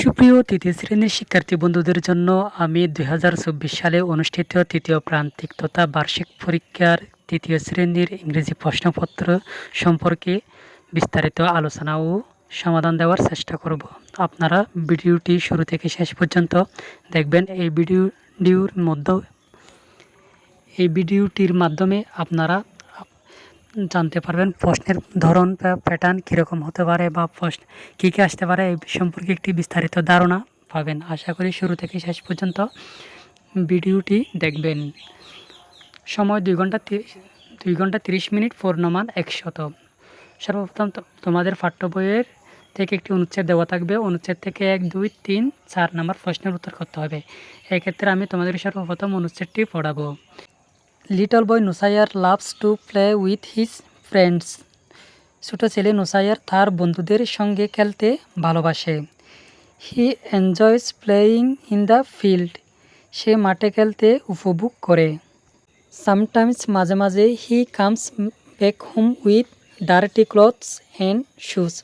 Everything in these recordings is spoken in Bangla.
সুপ্রিয় তৃতীয় শ্রেণির শিক্ষার্থী বন্ধুদের জন্য আমি দু হাজার চব্বিশ সালে অনুষ্ঠিত তৃতীয় প্রান্তিক তথা বার্ষিক পরীক্ষার তৃতীয় শ্রেণির ইংরেজি প্রশ্নপত্র সম্পর্কে বিস্তারিত আলোচনা ও সমাধান দেওয়ার চেষ্টা করব। আপনারা ভিডিওটি শুরু থেকে শেষ পর্যন্ত দেখবেন। এই ভিডিওর মধ্যে এই ভিডিওটির মাধ্যমে আপনারা জানতে পারবেন প্রশ্নের ধরন প্যাটার্ন কীরকম হতে পারে বা প্রশ্ন কী কী আসতে পারে এই সম্পর্কে একটি বিস্তারিত ধারণা পাবেন। আশা করি শুরু থেকে শেষ পর্যন্ত ভিডিওটি দেখবেন। সময় দুই ঘণ্টা দুই ঘণ্টা তিরিশ মিনিট পূর্ণমান একশত। সর্বপ্রথম তোমাদের পাঠ্য বইয়ের থেকে একটি অনুচ্ছেদ দেওয়া থাকবে। অনুচ্ছেদ থেকে এক, দুই, তিন, চার নম্বর প্রশ্নের উত্তর করতে হবে। এক্ষেত্রে আমি তোমাদের সর্বপ্রথম অনুচ্ছেদটি পড়াবো। Little boy Nusaiyar loves to play with his friends ছোটো ছেলে নুসাইয়ার তার বন্ধুদের সঙ্গে খেলতে ভালোবাসে। He enjoys playing in the field সে মাঠে খেলতে উপভোগ করে। সামটাইমস মাঝে মাঝে he comes back home with dirty clothes and shoes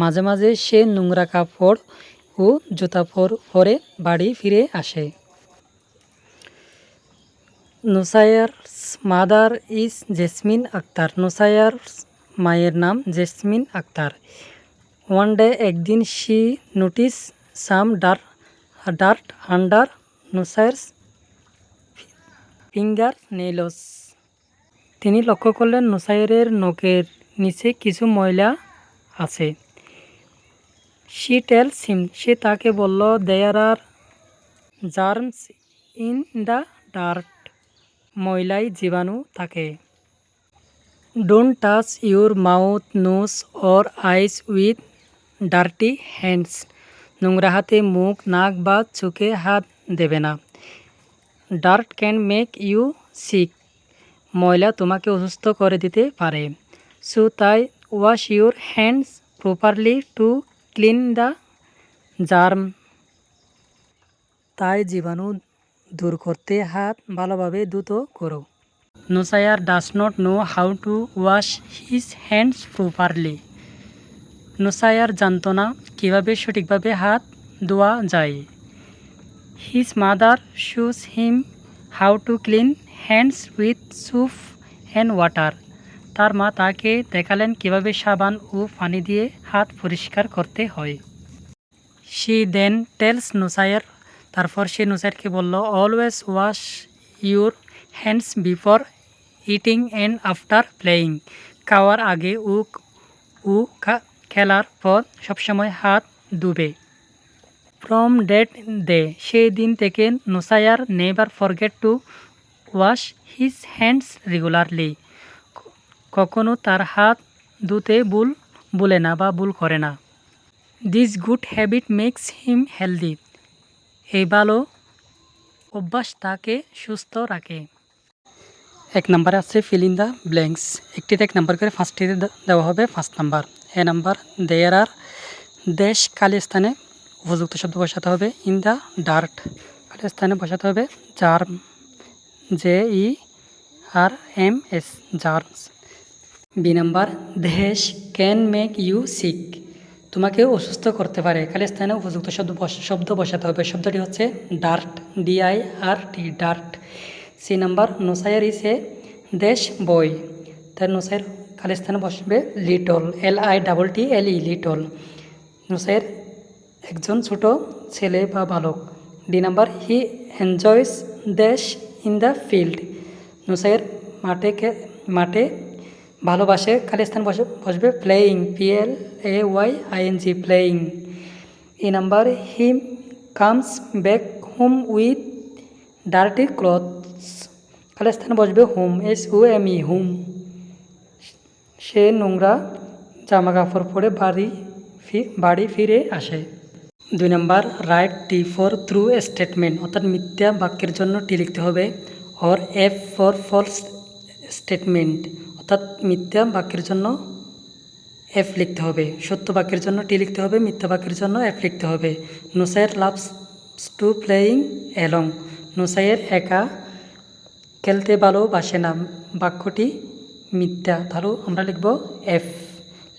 মাঝে মাঝে সে নোংরা কাপড় ও জুতা পরে বাড়ি ফিরে আসে। Nusaiyar's mother is Jesmin Akter. নুসাইয়ার মায়ের নাম জেসমিন আক্তার। ওয়ান ডে একদিন she notice some dirt, dirt under Nusaiyar's finger nails তিনি লক্ষ্য করলেন নুসাইরের নখের নিচে কিছু ময়লা আছে। শি টেলস হিম, সে তাকে বলল, there are germs in the dirt. ময়লায় জীবাণু থাকে। Don't touch your mouth nose or eyes with dirty hands নোংরা হাতে মুখ, নাক বা চোখে হাত দেবে না। Dirt can make you sick ময়লা তোমাকে অসুস্থ করে দিতে পারে। সো তাই wash your hands properly to clean the germ তাই জীবাণু দূর করতে হাত ভালোভাবে দ্রুত করো। Nosayar does not know how to wash his hands properly Nosayar জানত না কীভাবে সঠিকভাবে হাত ধোয়া যায়। His mother shows him how to clean hands with soap and water তার মা তাকে দেখালেন কীভাবে সাবান ও পানি দিয়ে হাত পরিষ্কার করতে হয়। শি দেন টেলস নুসাইয়ার তারপর সে নুসাইরকে বলল always wash your hands before eating and after playing খাওয়ার আগে ও ও খেলার পর সবসময় হাত ধুবে। ফ্রম ডেট ডে সেই দিন থেকে Nusaiyar never forget to wash his hands regularly. কখনো তার হাত ধুতে ভুল বলে না বা ভুল করে না। This good habit makes him healthy এই ভালো অভ্যাস তাকে সুস্থ রাখে। এক নম্বরে আছে ফিল ইন দ্য ব্ল্যাঙ্কস একটিতে এক নাম্বার করে ফার্স্টটিতে দেওয়া হবে পাঁচ number A number there are দেশ খালি স্থানে উপযুক্ত শব্দ বসাতে হবে। ইন দ্য ডার্ট খালি স্থানে বসাতে হবে। Germ J E R M S germs B number, দেশ ক্যান মেক ইউ সিক তোমাকে অসুস্থ করতে পারে। খালি স্থানে উপযুক্ত শব্দ শব্দ বসাতে হবে। শব্দটি হচ্ছে dirt DI R T, dirt. C number, নোসাইয়ার ইস দেশ বই। তার নোসাইয়ের খালি স্থানে বসবে little, L I double T L E, little. নোসাইয়ের একজন ছোট ছেলে বা বালক। ডি নাম্বার, হি এনজয়স দেশ ইন দ্য ফিল্ড। নুসাইয়ের মাঠে মাঠে ভালোবাসে খালি স্থান বসে, বসবে playing P L A Y I N G playing E number him comes back home with dirty clothes খালি স্থানে বসবে home S O M E home সে নোংরা জামা কাপড় পরে বাড়ি ফি- বাড়ি ফিরে আসে। দুই নম্বর right T for true statement অর্থাৎ মিথ্যা বাক্যের জন্য টি লিখতে হবে or F for false statement অর্থাৎ মিথ্যা বাক্যের জন্য এফ লিখতে হবে। সত্য বাক্যের জন্য টি লিখতে হবে, মিথ্যা বাক্যের জন্য এফ লিখতে হবে। Nusaiyer loves to playing along. নোসাইয়ের একা খেলতে ভালোবাসে না। বাক্যটি মিথ্যা। তাহলে আমরা লিখব এফ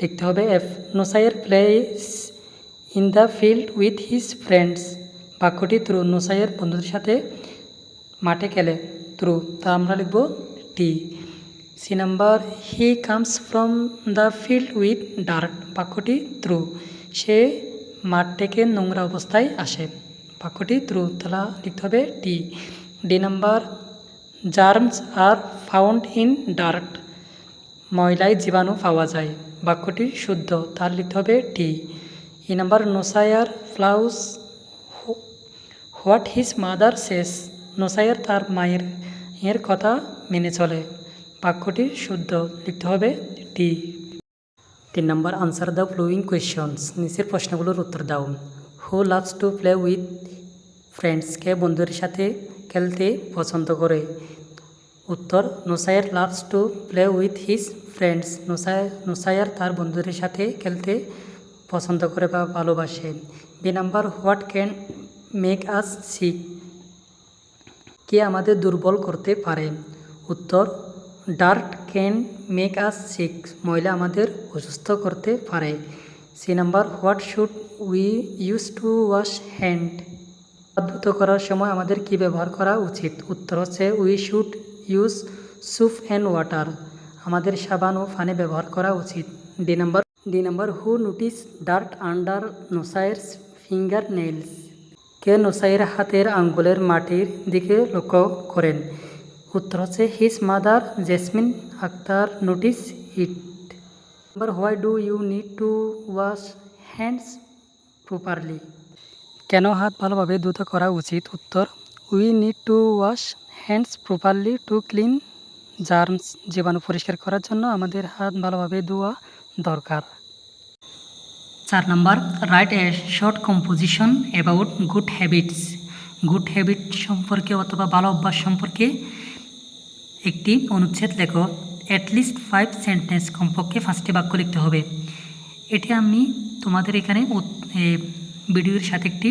লিখতে হবে F Nosaiyer plays in the field with his friends. বাক্যটি ত্রু নোসাইয়ের বন্ধুদের সাথে মাঠে খেলে ত্রু তা আমরা লিখব T C number, he comes from the field with dirt বাক্যটি ত্রু সে মাঠ থেকে নোংরা অবস্থায় আসে। বাক্যটি ত্রু তাহলে লিখতে হবে T. D number germs are found in dirt ময়লায় জীবাণু পাওয়া যায়। বাক্যটি শুদ্ধ তার লিখতে হবে T. E number Nosayar follows what his mother শেষ নোসায়ার তার মায়ের এর কথা মেনে চলে। বাক্যটি শুদ্ধ লিখতে হবে টি তিন নম্বর আনসার দ্য ফ্লোয়িং কোয়েশনস নিচের প্রশ্নগুলোর উত্তর দাও। Who loves to play with friends কে বন্ধুদের সাথে খেলতে পছন্দ করে? উত্তর, Nosayar loves to play with his friends নোসায়, নোসায়ার তার বন্ধুদের সাথে খেলতে পছন্দ করে বা ভালোবাসে। B number what can make us sick কে আমাদের দুর্বল করতে পারে? উত্তর dirt can make us sick ময়লা আমাদের অসুস্থ করতে পারে? C number, what should we use to wash hand? দ্রুত করার সময় আমাদের কি ব্যবহার করা উচিত? উত্তর হচ্ছে, we should use soap and water. আমাদের সাবান ও ফানে ব্যবহার করা উচিত। D number D number, who notice dirt under Nosaiyer's finger nails. কে নোসাইয়ের হাতের আঙ্গুলের মাটির দিকে লক্ষ্য করেন? উত্তর হচ্ছে his mother Jesmin Akter notice it number why do you need to wash hands properly কেন হাত ভালোভাবে ধুতে করা উচিত? উত্তর we need to wash hands properly to clean germs জীবাণু পরিষ্কার করার জন্য আমাদের হাত ভালোভাবে ধোয়া দরকার। চার নম্বর right a short composition about good habits good habit সম্পর্কে অথবা ভালো অভ্যাস সম্পর্কে একটি অনুচ্ছেদ লেখো অ্যাটলিস্ট ফাইভ সেন্টেন্স কমপক্ষে পাঁচটি বাক্য লিখতে হবে। এটি আমি তোমাদের এখানে ভিডিওর সাথে একটি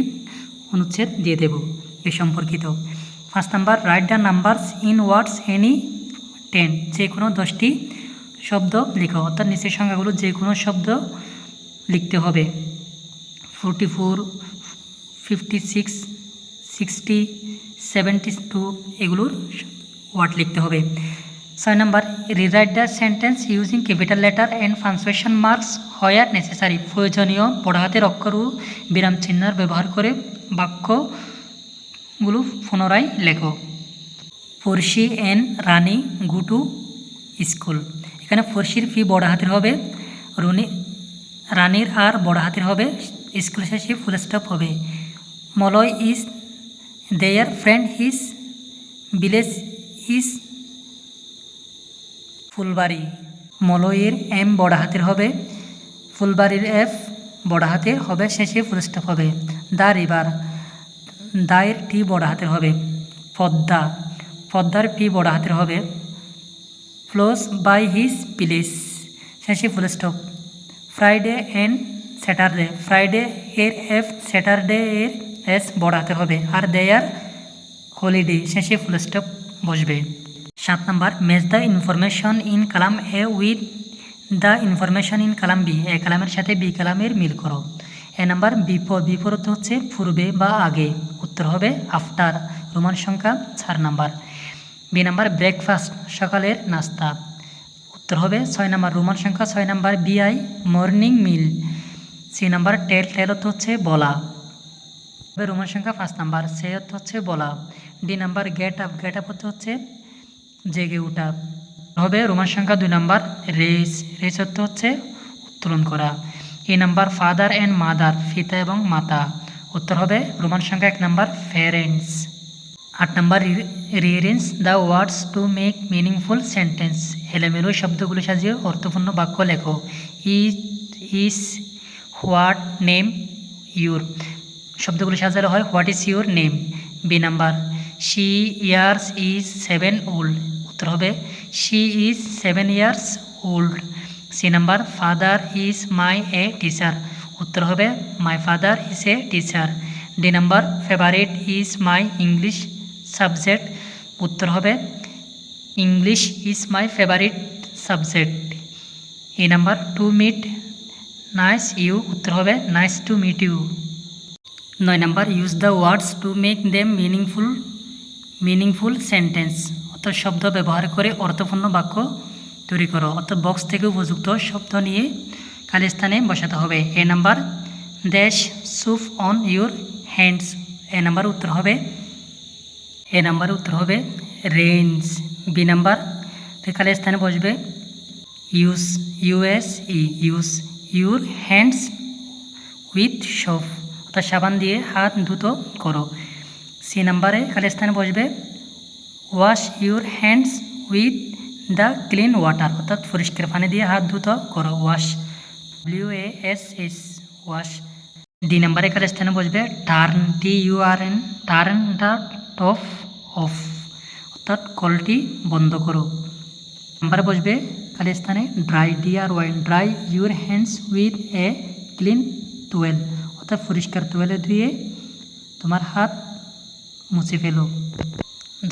অনুচ্ছেদ দিয়ে দেব এ সম্পর্কিত। First number write the numbers in words any ten যে কোনো দশটি শব্দ লেখো, অর্থাৎ নিচের সংখ্যাগুলো যে কোনো শব্দ লিখতে হবে। Forty four fifty six sixty seventy two এগুলোর ওয়ার্ড লিখতে হবে। ছয় নম্বর rewrite the sentence using capital letter and punctuation marks where necessary প্রয়োজনীয় বড় হাতের অক্ষর ও বিরাম চিহ্নের ব্যবহার করে বাক্যগুলো পুনরায় লেখো। ফরসি, এন, রানি গু টু স্কুল। এখানে ফরসির ফি বড় হাতের হবে, রুনি, রানীর আর বড় হাতের হবে স্কুল শেষে ফুল স্টপ হবে। Malay is there friend his village is Phulbari, মলয়ের M বড় হাতের হবে। ফুলবাড়ির এফ বড় হাতে হবে, শেষে ফুল স্টপ হবে। দা রিভার, দায়ের টি বড় হাতের হবে। পদ্মা, পদ্মার পি বড় হাতের হবে। ফ্লোস বাই হিজ প্লেস শেষে full stop Friday and Saturday, Friday এর এফ স্যাটারডে এর এস বড় হাতে হবে। আর দেয়ার হলিডে, শেষে ফুল স্টপ বসবে। সাত নম্বর match the information in column A with the information in column B A কালামের সাথে বি কালামের মিল করো। এ নাম্বার বিপদ বিপরীত হচ্ছে পূর্বে বা আগে। উত্তর হবে আফটার রোমান সংখ্যা চার নাম্বার বি নাম্বার ব্রেকফাস্ট সকালের নাস্তা। উত্তর হবে ছয় নাম্বার রোমান সংখ্যা ছয় number B I morning meal C number tell tell অর্থ হচ্ছে বলা। রোমান সংখ্যা পাঁচ নাম্বার সে অর্থ হচ্ছে বলা। D number get up get up অর্থ হচ্ছে জেগে ওঠা হবে রোমান সংখ্যা দুই নাম্বার রেস। রেস অর্থ হচ্ছে উত্তোলন করা। A number father and mother ফিতা এবং মাতা। উত্তর হবে রোমান সংখ্যা এক নাম্বার প্যারেন্টস আট number rearrange the words to make meaningful sentence এলোমেলো শব্দগুলো সাজিয়ে অর্থপূর্ণ বাক্য লেখো। Is is what name your শব্দগুলো সাজানো হয় what is your name B number she years is seven old উত্তর হবে she is seven years old C number father is my a teacher উত্তর হবে my father is a teacher D number favourite is my English subject উত্তর হবে English is my favourite subject A number to meet nice you উত্তর হবে নাইস টু মিট ইউ নয় number use the words to make them meaningful meaningful sentence অর্থাৎ শব্দ ব্যবহার করে অর্থপূর্ণ বাক্য তৈরি করো। অর্থাৎ বক্স থেকে উপযুক্ত শব্দ নিয়ে খালি স্থানে বসাতে হবে। এ নাম্বার দেশ soap on your hands A number উত্তর হবে, এ নাম্বার উত্তর হবে রেঞ্জ বি নাম্বার খালি স্থানে বসবে use U S E use your hands with soap অর্থাৎ সাবান দিয়ে হাত ধুতো করো। সি নাম্বারে খালি স্থানে বসবে। Wash your hands with the clean water অর্থাৎ পরিষ্কার পানি দিয়ে হাত ধুতো করো। Wash W A S S wash D নাম্বারে খালি স্থানে বসবে turn T U R N turn the top off অর্থাৎ কলটি বন্ধ করো। নাম্বারে বসবে, খালি স্থানে dry D R Y dry your hands with a clean towel অর্থাৎ পরিষ্কার টুয়েলে ধুয়ে তোমার হাত মুছে ফেলো।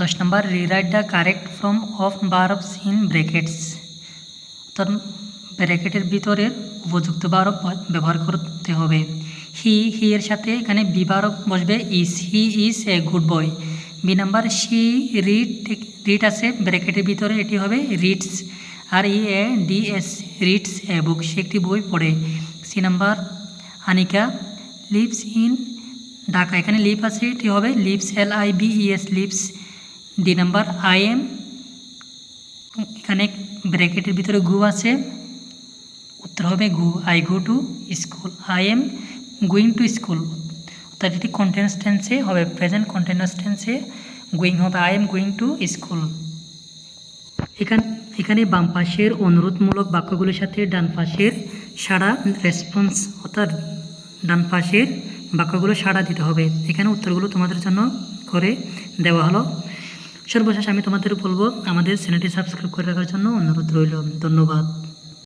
দশ নম্বর rewrite the correct form of verbs in brackets অর্থাৎ ব্র্যাকেটের ভিতরে উপযুক্ত বারব ব্যবহার করতে হবে। হি হি এর সাথে এখানে বি বারব বসবে। Is he is a good boy B number C read read আছে। ব্র্যাকেটের ভিতরে এটি হবে reads R E A D S reads a book সে একটি বই পড়ে। C number Anika lives in Dhaka, এখানে লিভ আছে এটি হবে lives L I B E S lives D number I am এখানে ব্র্যাকেটের ভিতরে গু আছে, উত্তর হবে go I go to school I am going to school অর্থাৎ এটি কন্টিনিউয়াস টেন্সে হবে প্রেজেন্ট কন্টিনিউয়াস টেন্সে গোয়িং হবে I am going to school এখানে এখানে বাম পাশের অনুরোধমূলক বাক্যগুলির সাথে ডান পাশের সাড়া রেসপন্স অর্থাৎ ডান পাশের বাক্যগুলো সাড়া দিতে হবে। এখানে উত্তরগুলো তোমাদের জন্য করে দেওয়া হলো। সর্বশেষ আমি তোমাদের বলব, আমাদের চ্যানেলটি সাবস্ক্রাইব করে রাখার জন্য অনুরোধ রইল। ধন্যবাদ।